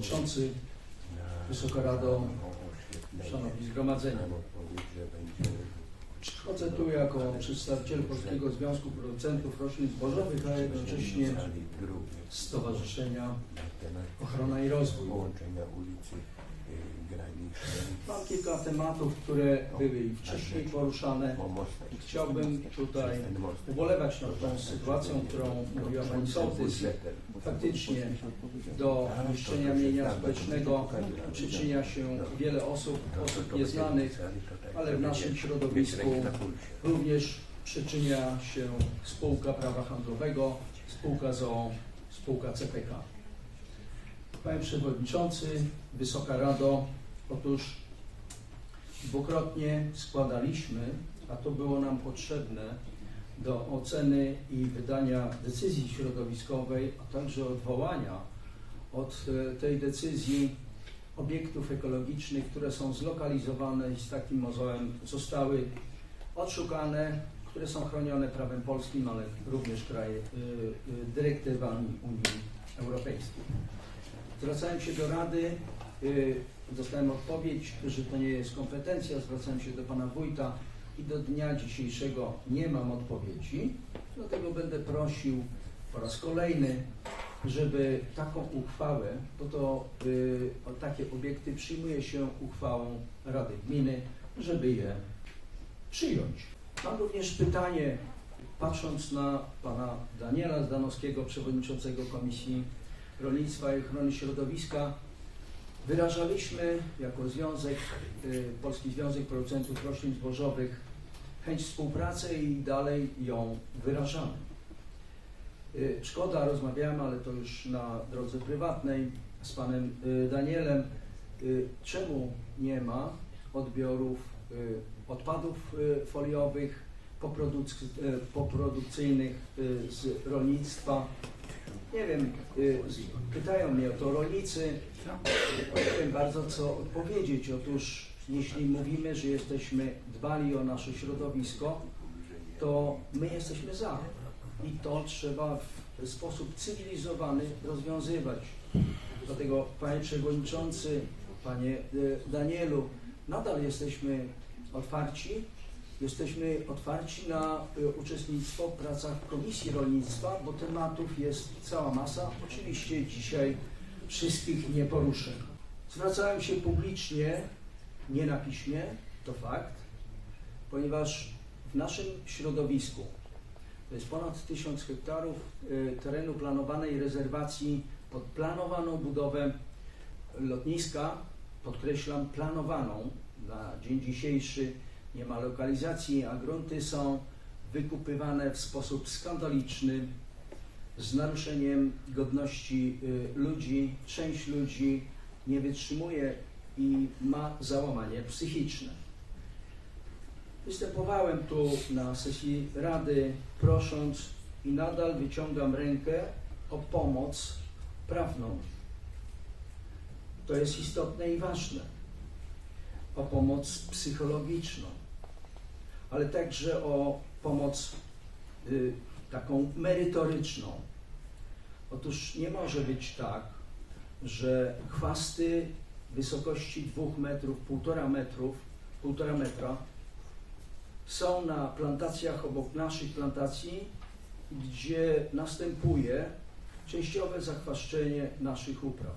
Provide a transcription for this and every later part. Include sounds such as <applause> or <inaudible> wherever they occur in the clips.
Przewodniczący, Wysoka Rado, Szanowni Zgromadzeni. Przychodzę tu jako przedstawiciel Polskiego Związku Producentów Roślin Zbożowych, a jednocześnie Stowarzyszenia Ochrona i Rozwój. Mam kilka tematów, które były i wcześniej poruszane. Chciałbym tutaj ubolewać nad tą sytuacją, którą mówiła Pani Sołtys. Faktycznie do niszczenia mienia społecznego przyczynia się wiele osób, osób nieznanych, ale w naszym środowisku również przyczynia się spółka prawa handlowego, spółka ZOO, spółka CPK. Panie Przewodniczący, Wysoka Rado, otóż dwukrotnie składaliśmy, a to było nam potrzebne do oceny i wydania decyzji środowiskowej, a także odwołania od e, tej decyzji obiektów ekologicznych, które są zlokalizowane i z takim mozołem zostały odszukane, które są chronione prawem polskim, ale również kraje, y, y, dyrektywami Unii Europejskiej. Zwracałem się do Rady, dostałem odpowiedź, że to nie jest kompetencja, zwracałem się do Pana Wójta i do dnia dzisiejszego nie mam odpowiedzi, dlatego będę prosił po raz kolejny, żeby taką uchwałę, bo to y, takie obiekty przyjmuje się uchwałą Rady Gminy, żeby je przyjąć. Mam również pytanie, patrząc na pana Daniela Zdanowskiego, przewodniczącego Komisji Rolnictwa i Ochrony Środowiska, wyrażaliśmy jako związek, y, Polski Związek Producentów Roślin Zbożowych chęć współpracy i dalej ją wyrażamy. Y, Szkoda, rozmawiałem, ale to już na drodze prywatnej z panem y, Danielem, y, czemu nie ma odbiorów odpadów foliowych poprodukcyjnych z rolnictwa. Nie wiem, pytają mnie o to rolnicy. Nie wiem bardzo co odpowiedzieć. Otóż jeśli mówimy, że jesteśmy dbali o nasze środowisko, to my jesteśmy za. I to trzeba w sposób cywilizowany rozwiązywać. Dlatego Panie Przewodniczący, Panie y, Danielu, nadal jesteśmy otwarci. Jesteśmy otwarci na y, uczestnictwo w pracach Komisji Rolnictwa, bo tematów jest cała masa. Oczywiście dzisiaj wszystkich nie poruszę. Zwracałem się publicznie, nie na piśmie, to fakt, ponieważ w naszym środowisku to jest ponad 1000 hektarów y, terenu planowanej rezerwacji pod planowaną budowę lotniska, podkreślam planowaną na dzień dzisiejszy nie ma lokalizacji, a grunty są wykupywane w sposób skandaliczny, z naruszeniem godności y, ludzi. Część ludzi nie wytrzymuje i ma załamanie psychiczne. Występowałem tu na sesji Rady, prosząc i nadal wyciągam rękę o pomoc prawną. To jest istotne i ważne. O pomoc psychologiczną, ale także o pomoc y, taką merytoryczną. Otóż nie może być tak, że chwasty wysokości 2 metrów, 1,5 metrów, 1,5 metra są na plantacjach obok naszych plantacji, gdzie następuje częściowe zachwaszczenie naszych upraw.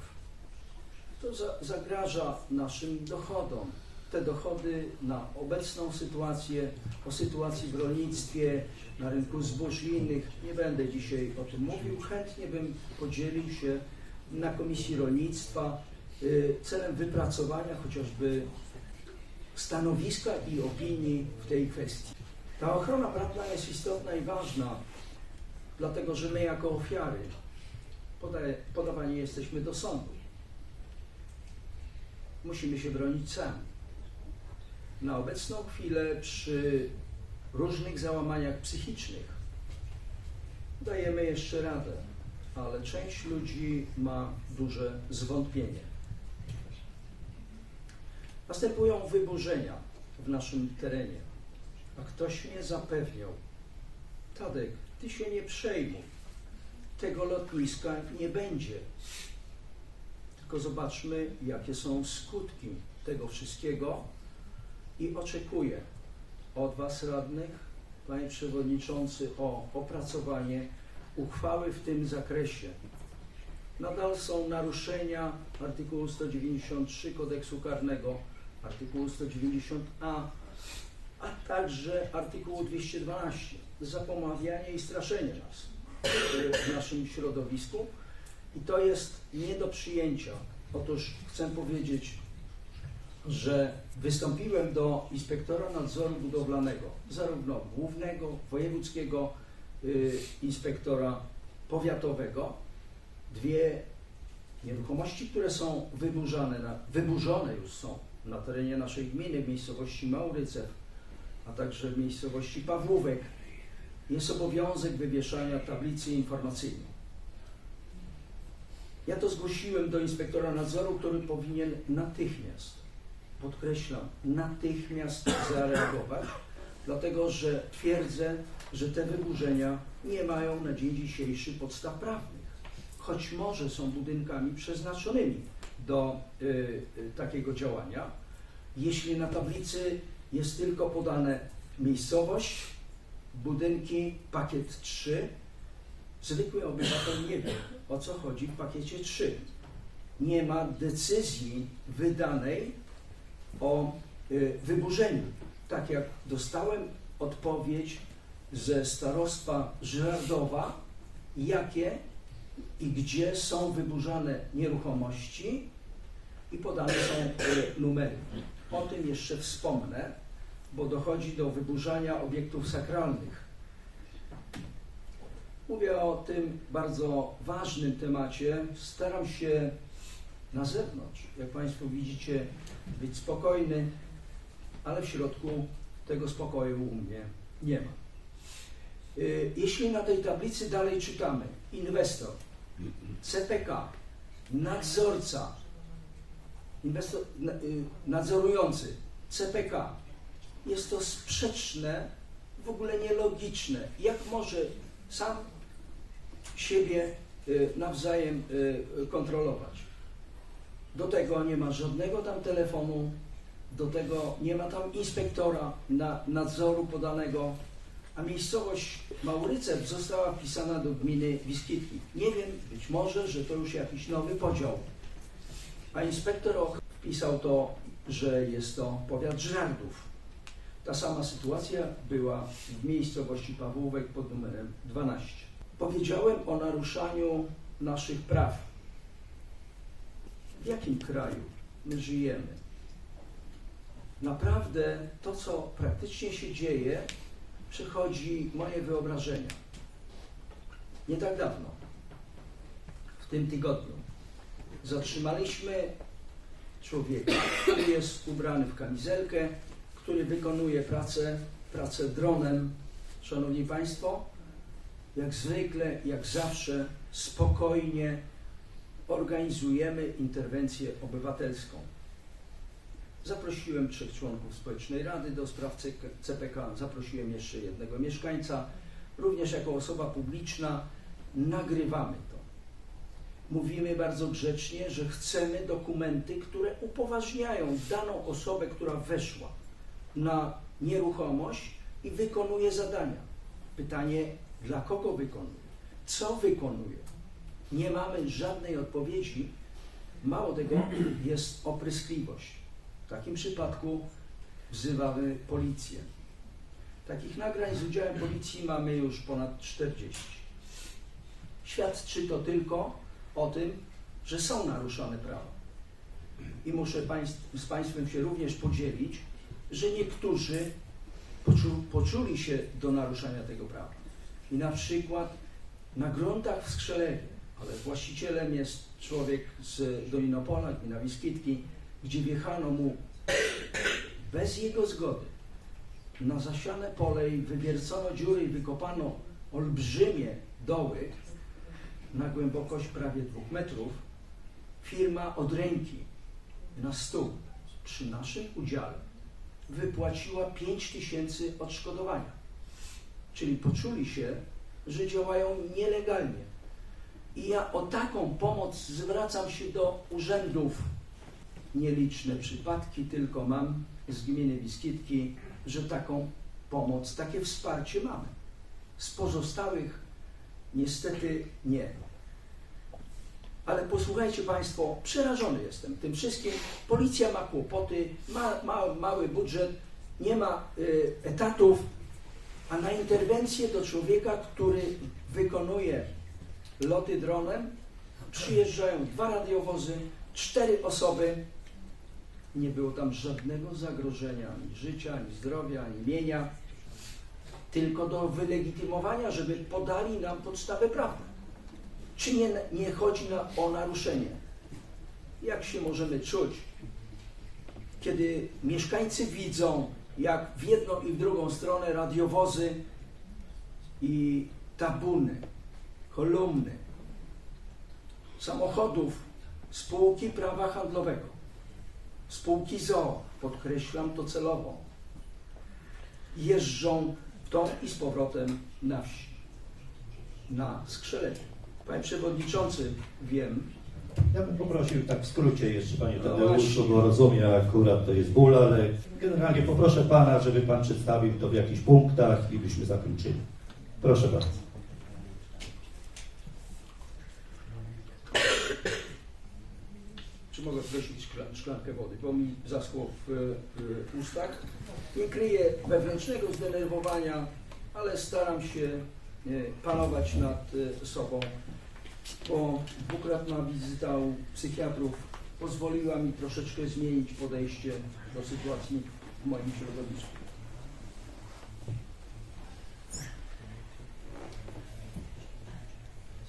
To za, zagraża naszym dochodom. Te dochody na obecną sytuację, o sytuacji w rolnictwie, na rynku zbóż i innych, nie będę dzisiaj o tym mówił. Chętnie bym podzielił się na Komisji Rolnictwa celem wypracowania chociażby stanowiska i opinii w tej kwestii. Ta ochrona prawna jest istotna i ważna, dlatego że my jako ofiary podawani jesteśmy do sądu. Musimy się bronić sami. Na obecną chwilę przy różnych załamaniach psychicznych dajemy jeszcze radę, ale część ludzi ma duże zwątpienie. Następują wyburzenia w naszym terenie, a ktoś mnie zapewniał, Tadek, ty się nie przejmuj, tego lotniska nie będzie. tylko zobaczmy, jakie są skutki tego wszystkiego i oczekuję od Was radnych, Panie Przewodniczący, o opracowanie uchwały w tym zakresie. Nadal są naruszenia artykułu 193 kodeksu karnego, artykułu 190a, a także artykułu 212 zapomawianie i straszenie nas w naszym środowisku i to jest nie do przyjęcia. Otóż chcę powiedzieć, że wystąpiłem do inspektora nadzoru budowlanego, zarówno głównego, wojewódzkiego y, inspektora powiatowego. Dwie nieruchomości, które są wyburzane, wyburzone już są na terenie naszej gminy, w miejscowości Maurycew, a także w miejscowości Pawłówek, jest obowiązek wywieszania tablicy informacyjnej. Ja to zgłosiłem do inspektora nadzoru, który powinien natychmiast, podkreślam, natychmiast <coughs> zareagować, dlatego że twierdzę, że te wyburzenia nie mają na dzień dzisiejszy podstaw prawnych, choć może są budynkami przeznaczonymi do y, y, takiego działania. Jeśli na tablicy jest tylko podane miejscowość, budynki, pakiet 3, zwykły obywatel nie wie, o co chodzi w pakiecie 3. Nie ma decyzji wydanej o y, wyburzeniu. Tak jak dostałem odpowiedź ze starostwa Żyrardowa, jakie i gdzie są wyburzane nieruchomości i podane są y, numery. O tym jeszcze wspomnę, bo dochodzi do wyburzania obiektów sakralnych. Mówię o tym bardzo ważnym temacie. Staram się na zewnątrz, jak Państwo widzicie, być spokojny, ale w środku tego spokoju u mnie nie ma. Y, Jeśli na tej tablicy dalej czytamy inwestor, CPK, nadzorca, y, nadzorujący, CPK, jest to sprzeczne, w ogóle nielogiczne. Jak może sam siebie y, nawzajem y, kontrolować? Do tego nie ma żadnego tam telefonu, do tego nie ma tam inspektora na nadzoru podanego, a miejscowość Maurycew została wpisana do gminy Wiskitki. Nie wiem, być może, że to już jakiś nowy podział. A inspektor och- wpisał to, że jest to powiat Żardów. Ta sama sytuacja była w miejscowości Pawłówek pod numerem 12. Powiedziałem o naruszaniu naszych praw. W jakim kraju my żyjemy? Naprawdę to, co praktycznie się dzieje, przechodzi moje wyobrażenia. Nie tak dawno, w tym tygodniu, zatrzymaliśmy człowieka, który jest ubrany w kamizelkę, który wykonuje pracę, pracę dronem. Szanowni Państwo, jak zwykle, jak zawsze, spokojnie organizujemy interwencję obywatelską. Zaprosiłem trzech członków Społecznej Rady do spraw CPK, zaprosiłem jeszcze jednego mieszkańca. Również jako osoba publiczna nagrywamy to. Mówimy bardzo grzecznie, że chcemy dokumenty, które upoważniają daną osobę, która weszła na nieruchomość i wykonuje zadania. Pytanie, dla kogo wykonuje? Co wykonuje? Nie mamy żadnej odpowiedzi. Mało tego, <clears throat> jest opryskliwość. W takim przypadku wzywamy policję. Takich nagrań z udziałem policji mamy już ponad 40. Świadczy to tylko o tym, że są naruszone prawa. I muszę państw, z Państwem się również podzielić, że niektórzy poczu, poczuli się do naruszania tego prawa. I na przykład na gruntach w Skrzelewie, ale właścicielem jest człowiek z Dolinopola, gmina Wiskitki, gdzie wjechano mu bez jego zgody na zasiane pole i wywiercono dziury i wykopano olbrzymie doły na głębokość prawie dwóch metrów, firma od ręki na stół przy naszym udziale wypłaciła 5 tysięcy odszkodowania. Czyli poczuli się, że działają nielegalnie. I ja o taką pomoc zwracam się do urzędów. Nieliczne przypadki tylko mam z gminy Biskitki, że taką pomoc, takie wsparcie mamy. Z pozostałych niestety nie. Ale posłuchajcie Państwo, przerażony jestem tym wszystkim. Policja ma kłopoty, ma, ma mały budżet, nie ma y, etatów, a na interwencję do człowieka, który wykonuje loty dronem, przyjeżdżają dwa radiowozy, cztery osoby. Nie było tam żadnego zagrożenia ani życia, ani zdrowia, ani mienia, tylko do wylegitymowania, żeby podali nam podstawę prawną. Czy nie, nie chodzi na, o naruszenie? Jak się możemy czuć, kiedy mieszkańcy widzą, jak w jedną i w drugą stronę radiowozy i tabuny, kolumny samochodów spółki prawa handlowego, spółki ZOO, podkreślam to celowo, jeżdżą tą i z powrotem na wsi, na skrzelewie. Panie Przewodniczący, wiem, Ja bym poprosił tak w skrócie jeszcze Panie No Tadeuszu, bo rozumiem akurat to jest ból, ale generalnie poproszę Pana, żeby Pan przedstawił to w jakichś punktach i byśmy zakończyli. Proszę bardzo. Mogę prosić szkla- szklankę wody, bo mi zaschło w, ustach. Nie kryję wewnętrznego zdenerwowania, ale staram się panować nad e, sobą, bo dwukrotna wizyta u psychiatrów pozwoliła mi troszeczkę zmienić podejście do sytuacji w moim środowisku.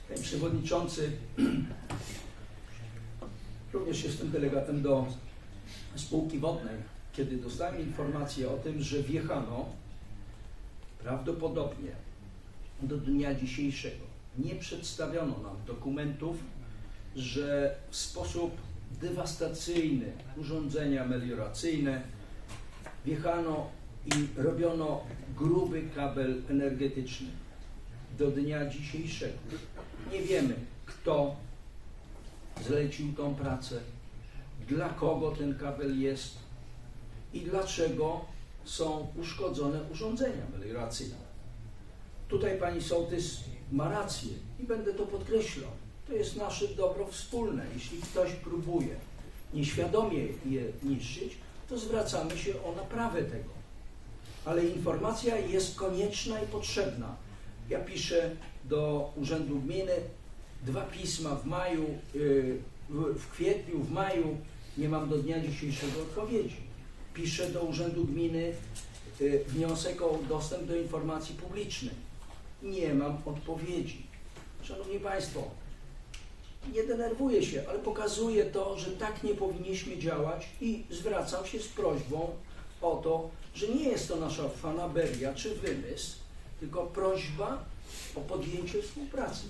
Panie Przewodniczący, <clears throat> Również jestem delegatem do spółki wodnej. Kiedy dostałem informację o tym, że wjechano prawdopodobnie do dnia dzisiejszego nie przedstawiono nam dokumentów, że w sposób dewastacyjny urządzenia melioracyjne wjechano i robiono gruby kabel energetyczny do dnia dzisiejszego. Nie wiemy, kto zlecił tą pracę, dla kogo ten kabel jest i dlaczego są uszkodzone urządzenia melioracyjne. Tutaj pani sołtys ma rację i będę to podkreślał. To jest nasze dobro wspólne. Jeśli ktoś próbuje nieświadomie je niszczyć, to zwracamy się o naprawę tego. Ale informacja jest konieczna i potrzebna. Ja piszę do Urzędu Gminy, dwa pisma w maju, y, w, kwietniu, w maju, nie mam do dnia dzisiejszego odpowiedzi. Piszę do Urzędu Gminy y, wniosek o dostęp do informacji publicznej. Nie mam odpowiedzi. Szanowni Państwo, nie denerwuję się, ale pokazuję to, że tak nie powinniśmy działać i zwracam się z prośbą o to, że nie jest to nasza fanaberia czy wymysł, tylko prośba o podjęcie współpracy.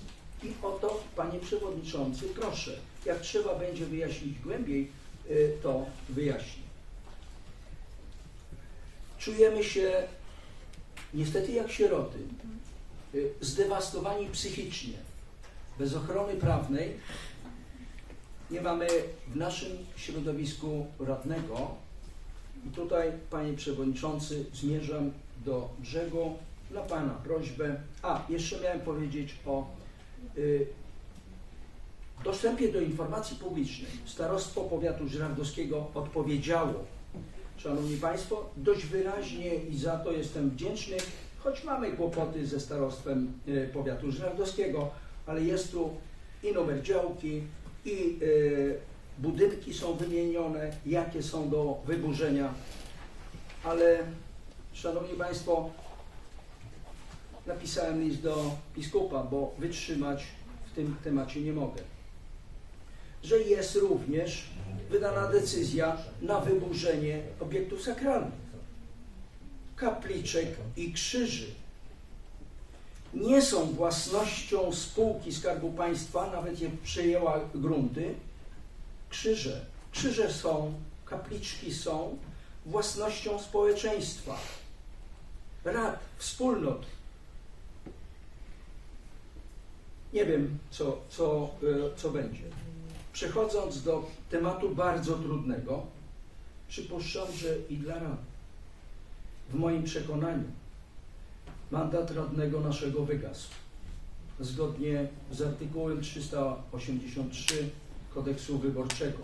I o to, Panie Przewodniczący, proszę, jak trzeba będzie wyjaśnić głębiej, y, to wyjaśnię. Czujemy się niestety jak sieroty, y, zdewastowani psychicznie, bez ochrony prawnej. Nie mamy w naszym środowisku radnego. I tutaj, Panie Przewodniczący, zmierzam do brzegu na Pana prośbę. A, jeszcze miałem powiedzieć o y, dostępie do informacji publicznej. Starostwo Powiatu Żyrardowskiego odpowiedziało, Szanowni Państwo, dość wyraźnie i za to jestem wdzięczny, choć mamy kłopoty ze Starostwem y, Powiatu Żyrardowskiego, ale jest tu i numer działki, i y, budynki są wymienione, jakie są do wyburzenia, ale Szanowni Państwo, napisałem list do biskupa, bo wytrzymać w tym temacie nie mogę. Że jest również wydana decyzja na wyburzenie obiektów sakralnych, kapliczek i krzyży. Nie są własnością spółki Skarbu Państwa, nawet je przejęła grunty. Krzyże, krzyże są, kapliczki są własnością społeczeństwa, rad, wspólnot, Nie wiem, co, co, e, co będzie. Przechodząc do tematu bardzo trudnego, przypuszczam, że i dla rady. W moim przekonaniu mandat radnego naszego wygasł. Zgodnie z artykułem 383 kodeksu wyborczego.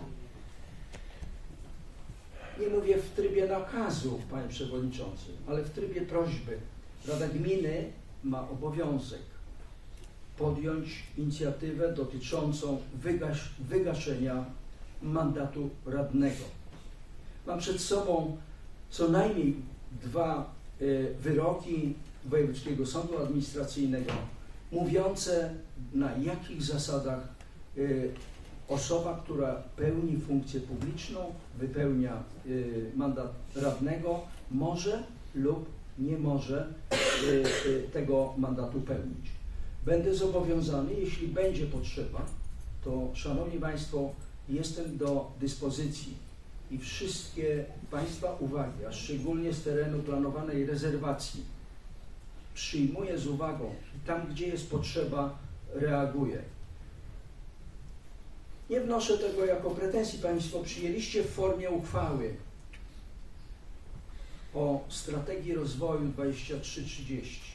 Nie mówię w trybie nakazu, panie przewodniczący, ale w trybie prośby. Rada Gminy ma obowiązek podjąć inicjatywę dotyczącą wygaś, wygaszenia mandatu radnego. Mam przed sobą co najmniej dwa y, wyroki Wojewódzkiego Sądu Administracyjnego mówiące na jakich zasadach y, osoba, która pełni funkcję publiczną, wypełnia y, mandat radnego, może lub nie może tego mandatu pełnić. Będę zobowiązany, jeśli będzie potrzeba, to Szanowni Państwo, jestem do dyspozycji i wszystkie Państwa uwagi, a szczególnie z terenu planowanej rezerwacji, przyjmuję z uwagą i tam, gdzie jest potrzeba, reaguję. Nie wnoszę tego jako pretensji. Państwo przyjęliście w formie uchwały o strategii rozwoju 2330,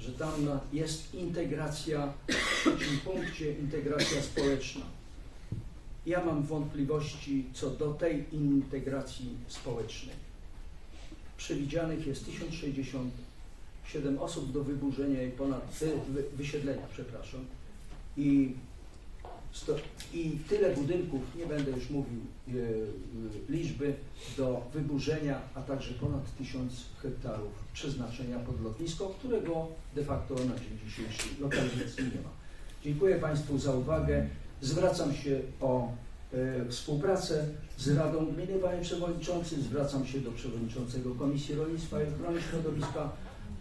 że tam jest integracja, w trzecim punkcie integracja społeczna. Ja mam wątpliwości co do tej integracji społecznej. Przewidzianych jest 1067 osób do wyburzenia i ponad, wy, wysiedlenia, przepraszam. I, I tyle budynków, nie będę już mówił y, y, liczby, do wyburzenia, a także ponad 1000 hektarów przeznaczenia pod lotnisko, którego de facto na dzień dzisiejszy lokalizacji nie ma. Dziękuję Państwu za uwagę. Zwracam się o e, współpracę z Radą Gminy, Panie Przewodniczący. Zwracam się do Przewodniczącego Komisji Rolnictwa i Ochrony Środowiska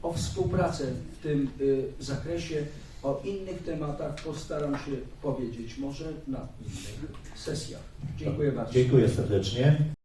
o współpracę w tym e, zakresie. O innych tematach postaram się powiedzieć może na innych sesjach. Dziękuję bardzo. Dziękuję serdecznie.